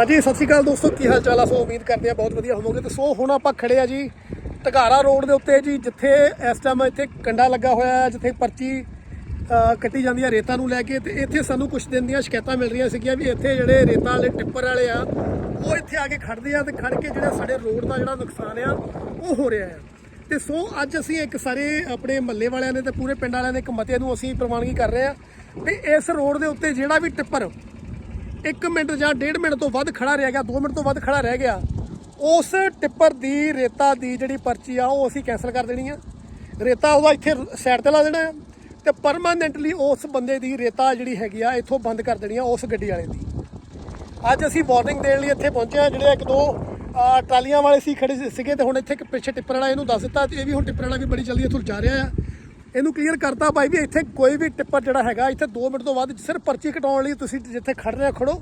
ਹਾਂਜੀ, ਸਤਿ ਸ਼੍ਰੀ ਅਕਾਲ ਦੋਸਤੋ, ਕੀ ਹਾਲ ਚਾਲ ਆ? ਸੋ ਉਮੀਦ ਕਰਦੇ ਆ ਬਹੁਤ ਵਧੀਆ ਹੋਵੋਗੇ। ਤੇ ਸੋ ਹੁਣ ਆਪਾਂ ਖੜੇ ਆ ਜੀ ਟਘਾਰਾ ਰੋਡ ਦੇ ਉੱਤੇ ਜੀ, ਜਿੱਥੇ ਇਸ ਟਾਈਮ ਇੱਥੇ ਕੰਡਾ ਲੱਗਾ ਹੋਇਆ ਹੈ, ਜਿੱਥੇ ਪਰਚੀ ਕੱਟੀ ਜਾਂਦੀ ਆ ਰੇਤਾ ਨੂੰ ਲੈ ਕੇ। ਤੇ ਇੱਥੇ ਸਾਨੂੰ ਕੁਝ ਦਿਨ ਦੀਆਂ ਸ਼ਿਕਾਇਤਾਂ ਮਿਲ ਰਹੀਆਂ ਸੀਗੀਆਂ ਵੀ ਇੱਥੇ ਜਿਹੜੇ ਰੇਤਾ ਵਾਲੇ, ਟਿੱਪਰ ਵਾਲੇ ਆ, ਉਹ ਇੱਥੇ ਆ ਕੇ ਖੜਦੇ ਆ ਤੇ ਖੜ ਕੇ ਜਿਹੜਾ ਸਾਡੇ ਰੋਡ ਦਾ ਜਿਹੜਾ ਨੁਕਸਾਨ ਆ, ਉਹ ਹੋ ਰਿਹਾ ਆ। ਤੇ ਸੋ ਅੱਜ ਅਸੀਂ ਇੱਕ ਸਾਰੇ ਆਪਣੇ ਮੱਲੇ ਵਾਲਿਆਂ ਨੇ ਤੇ ਪੂਰੇ ਪਿੰਡ ਵਾਲਿਆਂ ਨੇ ਇੱਕ ਮਤੇ ਨੂੰ ਅਸੀਂ ਪ੍ਰਵਾਨਗੀ ਕਰ ਰਹੇ ਆ। ਵੀ ਇਸ ਰੋਡ ਦੇ ਉੱਤੇ ਜਿਹੜਾ ਵੀ ਟਿੱਪਰ 1 ਮਿੰਟ ਜਾਂ 1.5 ਮਿੰਟ ਤੋਂ ਵੱਧ ਖੜਾ ਰਹਿ ਗਿਆ 2 ਮਿੰਟ ਤੋਂ ਵੱਧ ਖੜਾ ਰਹਿ ਗਿਆ। ਉਸ ਟਿੱਪਰ ਦੀ, ਰੇਤਾ ਦੀ ਜਿਹੜੀ ਪਰਚੀ ਆ, ਉਹ ਅਸੀਂ ਕੈਨਸਲ ਕਰ ਦੇਣੀ ਆ। ਰੇਤਾ ਉਹਦਾ ਇੱਥੇ ਸਾਈਡ ਤੇ ਲਾ ਦੇਣਾ ਹੈ ਤੇ ਪਰਮਾਨੈਂਟਲੀ ਉਸ ਬੰਦੇ ਦੀ ਰੇਤਾ ਜਿਹੜੀ ਹੈਗੀ ਆ, ਇੱਥੋਂ ਬੰਦ ਕਰ ਦੇਣੀ ਆ ਉਸ ਗੱਡੀ ਵਾਲੇ ਦੀ। ਅੱਜ ਅਸੀਂ ਵਾਰਨਿੰਗ ਦੇਣ ਲਈ ਇੱਥੇ ਪਹੁੰਚੇ ਆ, ਜਿਹੜੇ ਇੱਕ ਦੋ ਟਰਾਲੀਆਂ ਵਾਲੇ ਸੀ ਖੜੇ ਸੀਗੇ ਤੇ ਹੁਣ ਇੱਥੇ ਇੱਕ ਪਿੱਛੇ ਟਿੱਪਰ ਵਾਲਾ ਇਹਨੂੰ ਦੱਸ ਦਿੱਤਾ। ਤੇ ਇਹ ਵੀ ਹੁਣ ਟਿੱਪਰ ਵਾਲਾ ਵੀ ਬੜੀ ਜਲਦੀ ਇੱਥੋਂ ਜਾ ਰਿਹਾ ਆ। ਇਹਨੂੰ ਕਲੀਅਰ ਕਰਤਾ ਬਾਈ ਵੀ ਇੱਥੇ ਕੋਈ ਵੀ ਟਿੱਪਰ ਜਿਹੜਾ ਹੈਗਾ ਇੱਥੇ 2 ਮਿੰਟ ਤੋਂ ਵੱਧ ਸਿਰਫ ਪਰਚੀ ਕਟਾਉਣ ਲਈ ਤੁਸੀਂ ਜਿੱਥੇ ਖੜ ਰਹੇ ਹੋ ਖੜੋ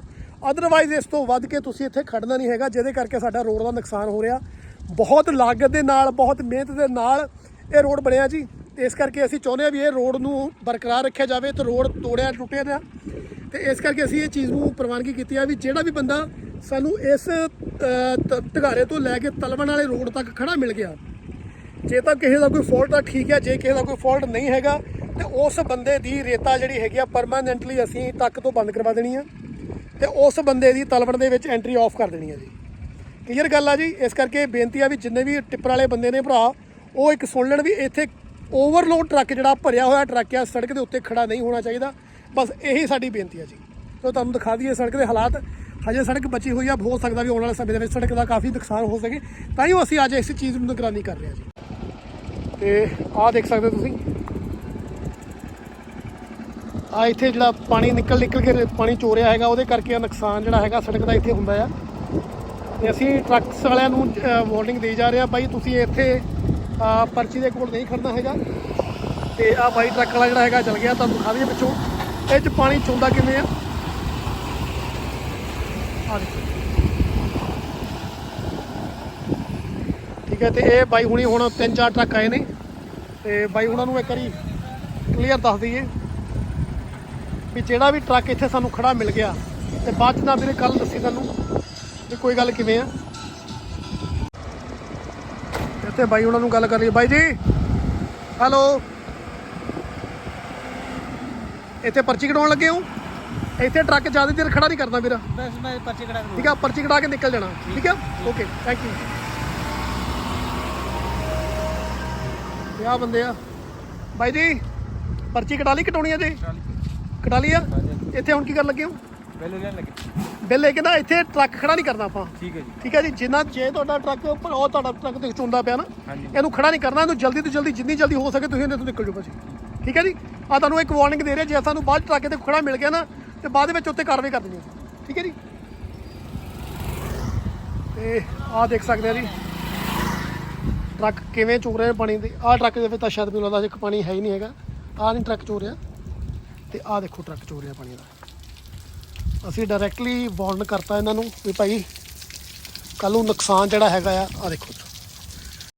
ਅਦਰਵਾਈਜ਼ ਇਸ ਤੋਂ ਵੱਧ ਕੇ ਤੁਸੀਂ ਇੱਥੇ ਖੜਨਾ ਨਹੀਂ ਹੈਗਾ ਜਿਹਦੇ ਕਰਕੇ ਸਾਡਾ ਰੋਡ ਦਾ ਨੁਕਸਾਨ ਹੋ ਰਿਹਾ। ਬਹੁਤ ਲਾਗਤ ਦੇ ਨਾਲ ਬਹੁਤ ਮਿਹਨਤ ਦੇ ਨਾਲ ਇਹ ਰੋਡ ਬਣਿਆ ਜੀ। ਇਸ ਕਰਕੇ ਅਸੀਂ ਚਾਹੁੰਦੇ ਹਾਂ ਵੀ ਇਹ ਰੋਡ ਨੂੰ ਬਰਕਰਾਰ ਰੱਖਿਆ ਜਾਵੇ ਤੇ ਰੋਡ ਤੋੜਿਆ ਟੁੱਟਿਆ ਨਾ ਤੇ ਇਸ ਕਰਕੇ ਅਸੀਂ ਇਹ ਚੀਜ਼ ਨੂੰ ਪ੍ਰਵਾਨਗੀ ਕੀਤੀ ਆ ਵੀ ਜਿਹੜਾ ਵੀ ਬੰਦਾ ਸਾਨੂੰ ਇਸ ਅ, ਢਗਾਰੇ ਤੋਂ ਲੈ ਕੇ ਤਲਵਣ ਵਾਲੇ ਰੋਡ ਤੱਕ ਖੜਾ ਮਿਲ ਗਿਆ। ਜੇ ਤਾਂ ਕਿਸੇ ਦਾ ਕੋਈ ਫਾਲਟ ਆ, ਠੀਕ ਹੈ ਜੇ ਕਿਸੇ ਦਾ ਕੋਈ ਫਾਲਟ ਨਹੀਂ ਹੈਗਾ, ਤੇ ਉਸ ਬੰਦੇ ਦੀ ਰੇਤਾ ਜਿਹੜੀ ਹੈਗੀ ਆ ਪਰਮਾਨੈਂਟਲੀ ਅਸੀਂ ਤੱਕ ਤੋਂ ਬੰਦ ਕਰਵਾ ਦੇਣੀ ਆ। ਤੇ ਉਸ ਬੰਦੇ ਦੀ ਤਲਵਣ ਦੇ ਵਿੱਚ ਐਂਟਰੀ ਆਫ ਕਰ ਦੇਣੀ ਆ ਜੀ। ਕਲੀਅਰ ਗੱਲ ਆ ਜੀ? ਇਸ ਕਰਕੇ ਬੇਨਤੀ ਆ ਵੀ ਜਿੰਨੇ ਵੀ ਟਿੱਪਰ ਵਾਲੇ ਬੰਦੇ ਨੇ ਭਰਾ, ਉਹ ਇੱਕ ਸੁਣ ਲੈਣ ਵੀ ਇੱਥੇ ਓਵਰਲੋਡ ਟਰੱਕ ਜਿਹੜਾ ਭਰਿਆ ਹੋਇਆ ਟਰੱਕ ਆ, ਸੜਕ ਦੇ ਉੱਤੇ ਖੜਾ ਨਹੀਂ ਹੋਣਾ ਚਾਹੀਦਾ। ਬਸ ਇਹੀ ਸਾਡੀ ਬੇਨਤੀ ਆ ਜੀ। ਸੋ ਤੁਹਾਨੂੰ ਦਿਖਾ ਦਈਏ ਸੜਕ ਦੇ ਹਾਲਾਤ। ਹਜੇ ਸੜਕ ਬਚੀ ਹੋਈ ਆ, ਹੋ ਸਕਦਾ ਵੀ ਆਉਣ ਵਾਲੇ ਸਮੇਂ ਦੇ ਵਿੱਚ ਸੜਕ ਦਾ ਕਾਫੀ ਨੁਕਸਾਨ ਹੋ ਸਕੇ। ਤਾਂ ਹੀ ਅਸੀਂ ਅੱਜ ਇਸ ਚੀਜ਼ ਨੂੰ ਨਿਗਰਾਨੀ ਕਰ ਰਹੇ ਹਾਂ ਜੀ। ਤੇ ਆਹ ਦੇਖ ਸਕਦੇ ਹੋ ਤੁਸੀਂ। ਆ ਇੱਥੇ ਜਿਹੜਾ ਪਾਣੀ ਨਿਕਲ ਨਿਕਲ ਕੇ ਪਾਣੀ ਚੋਰਿਆ ਹੈਗਾ, ਉਹਦੇ ਕਰਕੇ ਇਹ ਨੁਕਸਾਨ ਜਿਹੜਾ ਹੈਗਾ ਸੜਕ ਦਾ ਇੱਥੇ ਹੁੰਦਾ ਆ। ਤੇ ਅਸੀਂ ਟਰੱਕਸ ਵਾਲਿਆਂ ਨੂੰ ਵਾਰਨਿੰਗ ਦੇ ਜਾ ਰਹੇ ਆ ਬਾਈ ਤੁਸੀਂ ਇੱਥੇ ਪਰਚੀ ਦੇ ਕੋਲ ਨਹੀਂ ਖੜਨਾ ਹੈਗਾ। ਤੇ ਆ ਬਾਈ ਟਰੱਕ ਵਾਲਾ ਜਿਹੜਾ ਹੈਗਾ ਚਲ ਗਿਆ, ਤੁਹਾਨੂੰ ਦਿਖਾ ਦਈਏ ਪਿੱਛੋਂ। ਇਹ ਚ ਪਾਣੀ ਚੋਂਦਾ ਕਿਵੇਂ ਆ? ਆ ਦੇਖੋ। ਠੀਕ ਹੈ ਤੇ ਇਹ ਬਾਈ ਹੁਣੀ ਹੁਣ ਤਿੰਨ ਚਾਰ ਟਰੱਕ ਆਏ ਨੇ। ਤੇ ਬਾਈ ਹੁਣਾਂ ਨੂੰ ਇੱਕ ਵਾਰੀ ਕਲੀਅਰ ਦੱਸ ਦਈਏ ਵੀ ਜਿਹੜਾ ਵੀ ਟਰੱਕ ਇੱਥੇ ਸਾਨੂੰ ਖੜਾ ਮਿਲ ਗਿਆ ਤੇ ਬਾਅਦ ਚ ਨਾ ਵੀਰੇ ਕੱਲ ਦੱਸੀ ਤੁਹਾਨੂੰ ਵੀ ਕੋਈ ਗੱਲ ਕਿਵੇਂ ਆ। ਇੱਥੇ ਬਾਈ ਉਹਨਾਂ ਨੂੰ ਗੱਲ ਕਰ ਲਈ ਬਾਈ ਜੀ ਹੈਲੋ। ਇੱਥੇ ਪਰਚੀ ਕਟਾਉਣ ਲੱਗੇ ਹੋ? ਇੱਥੇ ਟਰੱਕ ਜ਼ਿਆਦਾ ਦੇਰ ਖੜਾ ਨਹੀਂ ਕਰਦਾ ਵੀਰਾ। ਬਸ ਮੈਂ ਪਰਚੀ ਕਢਾ ਠੀਕ ਆ ਪਰਚੀ ਕਟਾ ਕੇ ਨਿਕਲ ਜਾਣਾ। ਠੀਕ ਆ? ਓਕੇ ਥੈਂਕ ਯੂ ਇਹ ਆ ਬੰਦੇ ਆ? ਬਾਈ ਜੀ ਪਰਚੀ ਕਟਾ ਲਈ ਕਟਾਉਣੀ ਆ ਜੀ? ਕਟਾ ਲਈ। ਆ? ਇੱਥੇ ਹੁਣ ਕੀ ਕਰਨ ਲੱਗੇ ਹੋ? ਵੈਲੂ ਲੈਣ ਲੱਗੇ। ਬਿੱਲ ਲੈ ਕੇ ਨਾ ਇੱਥੇ ਟਰੱਕ ਖੜਾ ਨਹੀਂ ਕਰਨਾ ਆਪਾਂ। ਠੀਕ ਹੈ ਜੀ। ਠੀਕ ਹੈ ਜੀ ਜਿੰਨਾ ਜੇ ਤੁਹਾਡਾ ਟਰੱਕ ਉੱਪਰ ਉਹ ਤੁਹਾਡਾ ਟਰੱਕ ਤੇ ਚੁੰਦਾ ਪਿਆ ਨਾ। ਇਹਨੂੰ ਖੜਾ ਨਹੀਂ ਕਰਨਾ ਇਹਨੂੰ ਜਲਦੀ ਤੋਂ ਜਲਦੀ ਜਿੰਨੀ ਜਲਦੀ ਹੋ ਸਕੇ ਤੁਸੀਂ ਇਹਦੇ ਤੋਂ ਨਿਕਲ ਜਾਓ ਭਾਜੀ। ਠੀਕ ਹੈ ਜੀ? ਆ ਤੁਹਾਨੂੰ ਇੱਕ ਵਾਰਨਿੰਗ ਦੇ ਰਿਹਾ ਜੇ ਸਾਨੂੰ ਬਾਅਦ ਟਰੱਕ ਤੇ ਖੜਾ ਮਿਲ ਗਿਆ ਨਾ ਤੇ ਬਾਅਦ ਵਿੱਚ ਉੱਤੇ ਕਾਰਵਾਈ ਕਰ ਦੇਣੀ ਹੈ। ਠੀਕ ਹੈ ਜੀ? ਤੇ ਆਹ ਦੇਖ ਸਕਦੇ ਆ ਜੀ। ਟਰੱਕ ਕਿਵੇਂ ਚੋ ਰਹੇ ਪਾਣੀ ਦੇ? ਆਹ ਟਰੱਕ ਦੇ ਵਿੱਚ ਤਾਂ ਸ਼ਾਇਦ ਮੈਨੂੰ ਲੱਗਦਾ ਇੱਕ ਪਾਣੀ ਹੈ ਹੀ ਨਹੀਂ ਹੈਗਾ। ਆਹ ਨਹੀਂ ਟਰੱਕ ਚੋ ਰਿਹਾ। ਤੇ ਆਹ ਦੇਖੋ ਟਰੱਕ ਚੋ ਰਿਹਾ ਪਾਣੀ ਦਾ। ਅਸੀਂ ਡਾਇਰੈਕਟਲੀ ਵਾਰਨ ਕਰਤਾ ਇਹਨਾਂ ਨੂੰ ਵੀ ਭਾਈ ਕੱਲ ਨੂੰ ਨੁਕਸਾਨ ਜਿਹੜਾ ਹੈਗਾ ਆ ਆ ਦੇਖੋ।